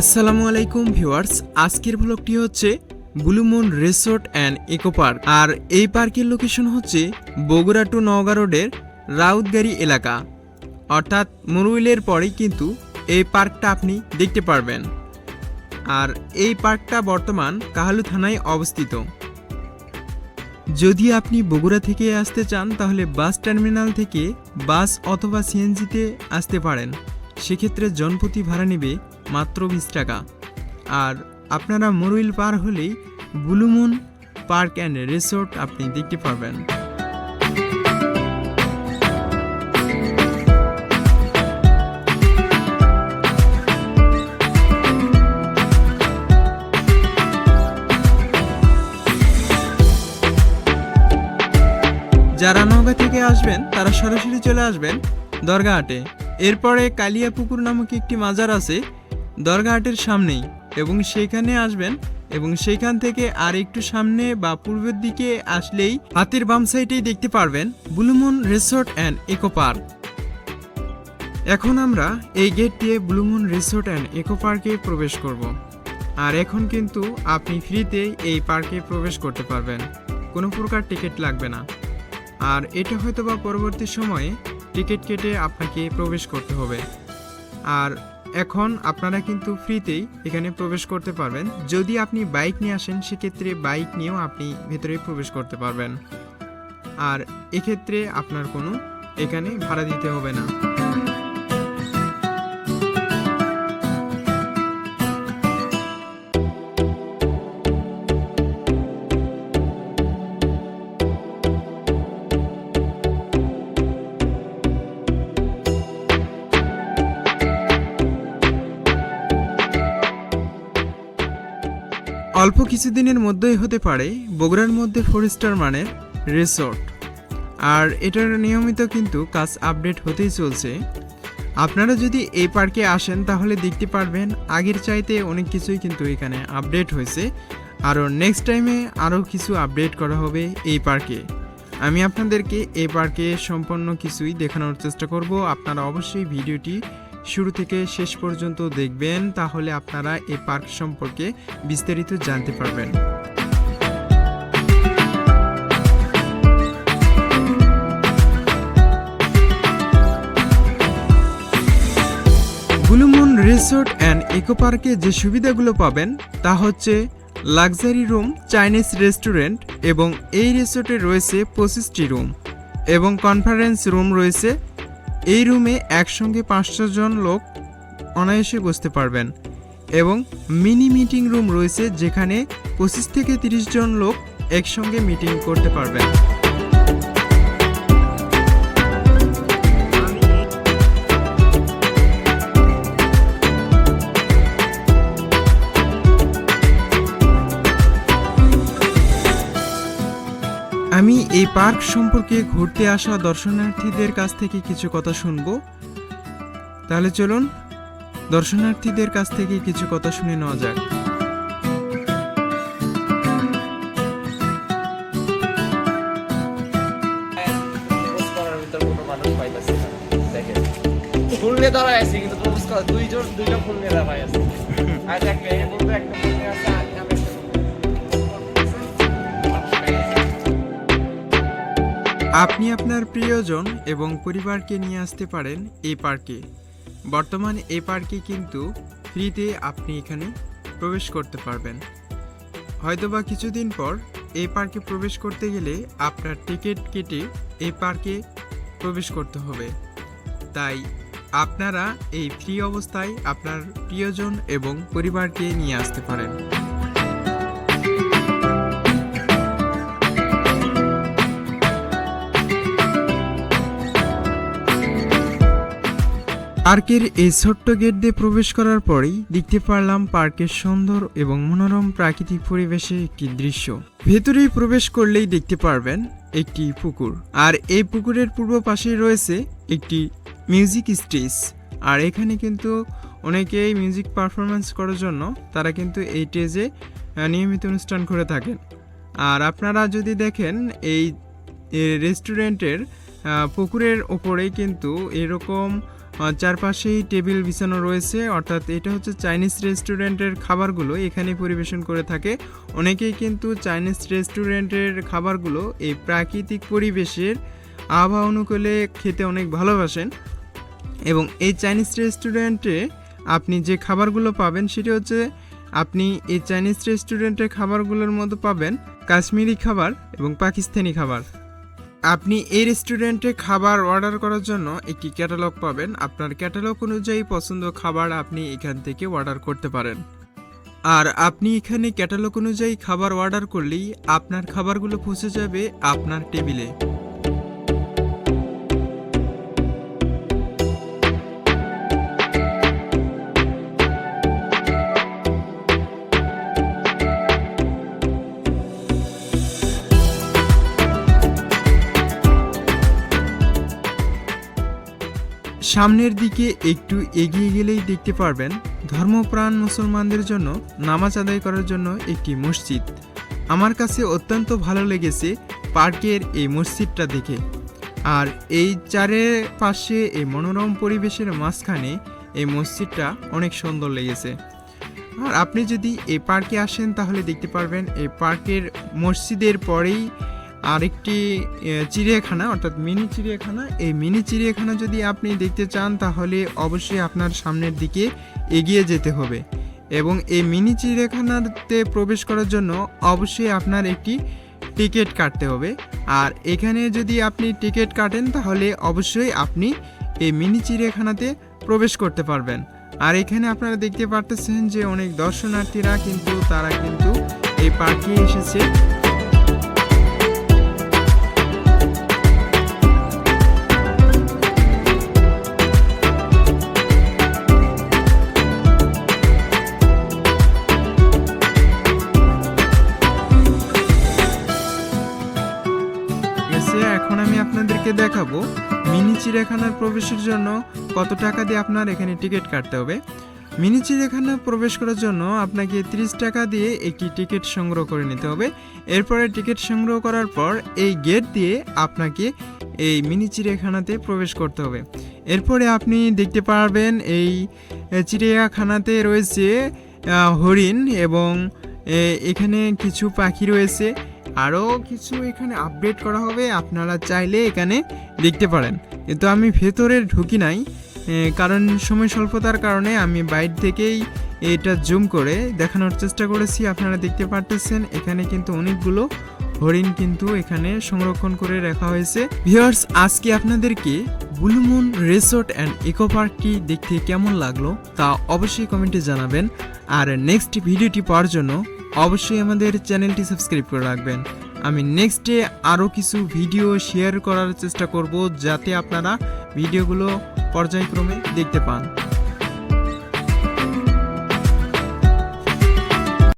আসসালামু আলাইকুম ভিউয়ার্স, আজকের ব্লগটি হচ্ছে blue moon resort and eco park. আর এই পার্কের লোকেশন হচ্ছে বগুড়া টু নওগাঁ রোডের রাউতগাড়ি এলাকা। অর্থাৎ মুরুইলের পরেই কিন্তু এই পার্কটা আপনি দেখতে পারবেন। আর এই পার্কটা বর্তমান কাহালু থানায় অবস্থিত। যদি আপনি বগুড়া থেকে আসতে চান, তাহলে বাস টার্মিনাল থেকে বাস অথবা সিএনজিতে আসতে পারেন। সেক্ষেত্রে জনপ্রতি ভাড়া নেবে মাত্র বিশ টাকা। আর আপনারা মরুইল পার হলেই বুলুমুন পার্ক অ্যান্ড রিসোর্ট আপনি দেখতে পারবেন। যারা নওগাঁ থেকে আসবেন, তারা সরাসরি চলে আসবেন দরগাহাটে। এরপরে কালিয়াপুকুর নামক একটি মাজার আছে দরগাহাটের সামনেই এবং সেইখানে আসবেন এবং সেইখান থেকে আর একটু সামনে বা পূর্বের দিকে আসলেই হাতের বাম সাইডেই দেখতে পারবেন blue moon resort and eco park. এখন আমরা এই গেট দিয়ে ব্লুমুন রিসোর্ট অ্যান্ড ইকো পার্কে প্রবেশ করব। আর এখন কিন্তু আপনি ফ্রিতে এই পার্কে প্রবেশ করতে পারবেন। কোনো প্রকার টিকিট লাগবে না। আর এটা হয়তো বা পরবর্তী সময়ে টিকিট কেটে আপনাকে প্রবেশ করতে হবে। আর এখন আপনারা কিন্তু ফ্রিতেই এখানে প্রবেশ করতে পারবেন। যদি আপনি বাইক নিয়ে আসেন, সেক্ষেত্রে বাইক নিয়েও আপনি ভেতরে প্রবেশ করতে পারবেন। আর এক্ষেত্রে আপনার কোনো এখানে ভাড়া দিতে হবে না। অল্প কিছুদিনের মধ্যেই হতে পারে বগুড়ার মধ্যে ফোর স্টার মানের রিসোর্ট। আর এটার নিয়মিত কিন্তু কাজ আপডেট হতেই চলছে। আপনারা যদি এই পার্কে আসেন তাহলে দেখতে পারবেন, আগের চাইতে অনেক কিছুই কিন্তু এখানে আপডেট হয়েছে। আরও নেক্সট টাইমে আরও কিছু আপডেট করা হবে এই পার্কে। আমি আপনাদেরকে এই পার্কে সম্পূর্ণ কিছুই দেখানোর চেষ্টা করব। আপনারা অবশ্যই ভিডিওটি শুরু থেকে শেষ পর্যন্ত দেখবেন, তাহলে আপনারা এই পার্ক সম্পর্কে বিস্তারিত জানতে পারবেন। ব্লুমুন রিসোর্ট অ্যান্ড ইকো পার্কে যে সুবিধাগুলো পাবেন, তা হচ্ছে লাক্সারি রুম, চাইনিজ রেস্টুরেন্ট এবং এই রিসোর্টে রয়েছে পঁচিশটি রুম এবং কনফারেন্স রুম রয়েছে এই রুমে একসঙ্গে পাঁচশো জন লোক অনায়াসে বসতে পারবেন এবং মিনি মিটিং রুম রয়েছে যেখানে পঁচিশ থেকে তিরিশ জন লোক একসঙ্গে মিটিং করতে পারবেন। আমি এই পার্ক সম্পর্কে ঘুরতে আসা দর্শনার্থীদের কাছ থেকে কিছু কথা শুনব। তাহলে চলুন, দর্শনার্থীদের কাছ থেকে কিছু কথা শুনে নেওয়া যাক। দাঁড়ায় আছি, কিন্তু দুইজন দুইটা ফুল নিয়ে দাঁড়ায় আছে। আর এক বলতে একটা ফুল নিয়ে আছে আপনি আপনার প্রিয়জন এবং পরিবারকে নিয়ে আসতে পারেন এই পার্কে। বর্তমান এই পার্কে কিন্তু ফ্রিতে আপনি এখানে প্রবেশ করতে পারবেন। হয়তোবা কিছুদিন পর এই পার্কে প্রবেশ করতে গেলে আপনার টিকিট কেটে এই পার্কে প্রবেশ করতে হবে। তাই আপনারা এই ফ্রি অবস্থায় আপনার প্রিয়জন এবং পরিবারকে নিয়ে আসতে পারেন। পার্কের এই ছোট্ট গেট দিয়ে প্রবেশ করার পরেই দেখতে পারলাম পার্কের সুন্দর এবং মনোরম প্রাকৃতিক পরিবেশে একটি দৃশ্য। ভেতরেই প্রবেশ করলেই দেখতে পারবেন একটি পুকুর। আর এই পুকুরের পূর্ব পাশেই রয়েছে একটি মিউজিক স্টেজ। আর এখানে কিন্তু অনেকেই মিউজিক পারফরমেন্স করার জন্য তারা কিন্তু এই স্টেজে নিয়মিত অনুষ্ঠান করে থাকেন। আর আপনারা যদি দেখেন এই রেস্টুরেন্টের পুকুরের ওপরে কিন্তু এরকম চারপাশেই টেবিল বিছানো রয়েছে। অর্থাৎ এটা হচ্ছে চাইনিজ রেস্টুরেন্টের খাবারগুলো এখানে পরিবেশন করে থাকে। অনেকেই কিন্তু চাইনিজ রেস্টুরেন্টের খাবারগুলো এই প্রাকৃতিক পরিবেশের আবহাওয়া অনুকূলে খেতে অনেক ভালোবাসেন। এবং এই চাইনিজ রেস্টুরেন্টে আপনি যে খাবারগুলো পাবেন, সেটি হচ্ছে আপনি এই চাইনিজ রেস্টুরেন্টের খাবারগুলোর মতো পাবেন কাশ্মীরি খাবার এবং পাকিস্তানি খাবার। আপনি এই রেস্টুরেন্টে খাবার অর্ডার করার জন্য একটি ক্যাটালগ পাবেন। আপনার ক্যাটালগ অনুযায়ী পছন্দ খাবার আপনি এখান থেকে অর্ডার করতে পারেন। আর আপনি এখানে ক্যাটালগ অনুযায়ী খাবার অর্ডার করলেই আপনার খাবারগুলো পৌঁছে যাবে আপনার টেবিলে সামনের দিকে একটু এগিয়ে গেলেই দেখতে পারবেন ধর্মপ্রাণ মুসলমানদের জন্য নামাজ আদায় করার জন্য একটি মসজিদ। আমার কাছে অত্যন্ত ভালো লেগেছে পার্কের এই মসজিদটা দেখে। আর এই চারে পাশে এই মনোরম পরিবেশের মাঝখানে এই মসজিদটা অনেক সুন্দর লেগেছে। আর আপনি যদি এই পার্কে আসেন তাহলে দেখতে পারবেন এই পার্কের মসজিদের পরেই আরেকটি চিড়িয়াখানা, অর্থাৎ মিনি চিড়িয়াখানা। এই মিনি চিড়িয়াখানা যদি আপনি দেখতে চান, তাহলে অবশ্যই আপনার সামনের দিকে এগিয়ে যেতে হবে। এবং এই মিনি চিড়িয়াখানাতে প্রবেশ করার জন্য অবশ্যই আপনার একটি টিকিট কাটতে হবে। আর এখানে যদি আপনি টিকিট কাটেন, তাহলে অবশ্যই আপনি এই মিনি চিড়িয়াখানাতে প্রবেশ করতে পারবেন। আর এখানে আপনারা দেখতে পারতেছেন যে অনেক দর্শনার্থীরা কিন্তু, তারা কিন্তু এই পার্কে এসেছে। দেখাবো। মিনি চিড়িয়াখানার প্রবেশের জন্য কত টাকা দিয়ে আপনার এখানে টিকিট কাটতে হবে? মিনি চিড়িয়াখানা প্রবেশ করার জন্য আপনাকে 30 টাকা দিয়ে একটি টিকিট সংগ্রহ করে নিতে হবে। এরপরে টিকিট সংগ্রহ করার পর এই গেট দিয়ে আপনাকে এই মিনি চিড়িয়াখানাতে প্রবেশ করতে হবে। এরপরে আপনি দেখতে পারবেন এই চিড়িয়াখানাতে রয়েছে হরিণ এবং এখানে কিছু পাখি রয়েছে। আরও কিছু এখানে আপডেট করা হবে, আপনারা চাইলে এখানে দেখতে পারেন। কিন্তু আমি ভেতরে ঢুকি নাই কারণ সময় স্বল্পতার কারণে আমি বাইর থেকেই এটা জুম করে দেখানোর চেষ্টা করেছি, আপনারা দেখতে পারতেছেন। এখানে কিন্তু অনেকগুলো হরিণ কিন্তু এখানে সংরক্ষণ করে রাখা হয়েছে। ভিউয়ার্স আজকে আপনাদেরকে বুলুমুন রিসোর্ট অ্যান্ড ইকো পার্কটি দেখতে কেমন লাগল তা অবশ্যই কমেন্টে জানাবেন। আর নেক্সট ভিডিওটি পাওয়ার জন্য অবশ্যই আমাদের চ্যানেলটি সাবস্ক্রাইব করে রাখবেন। আমি নেক্সটে আরও কিছু ভিডিও শেয়ার করার চেষ্টা করব, যাতে আপনারা ভিডিওগুলো পর্যায়ক্রমে দেখতে পান।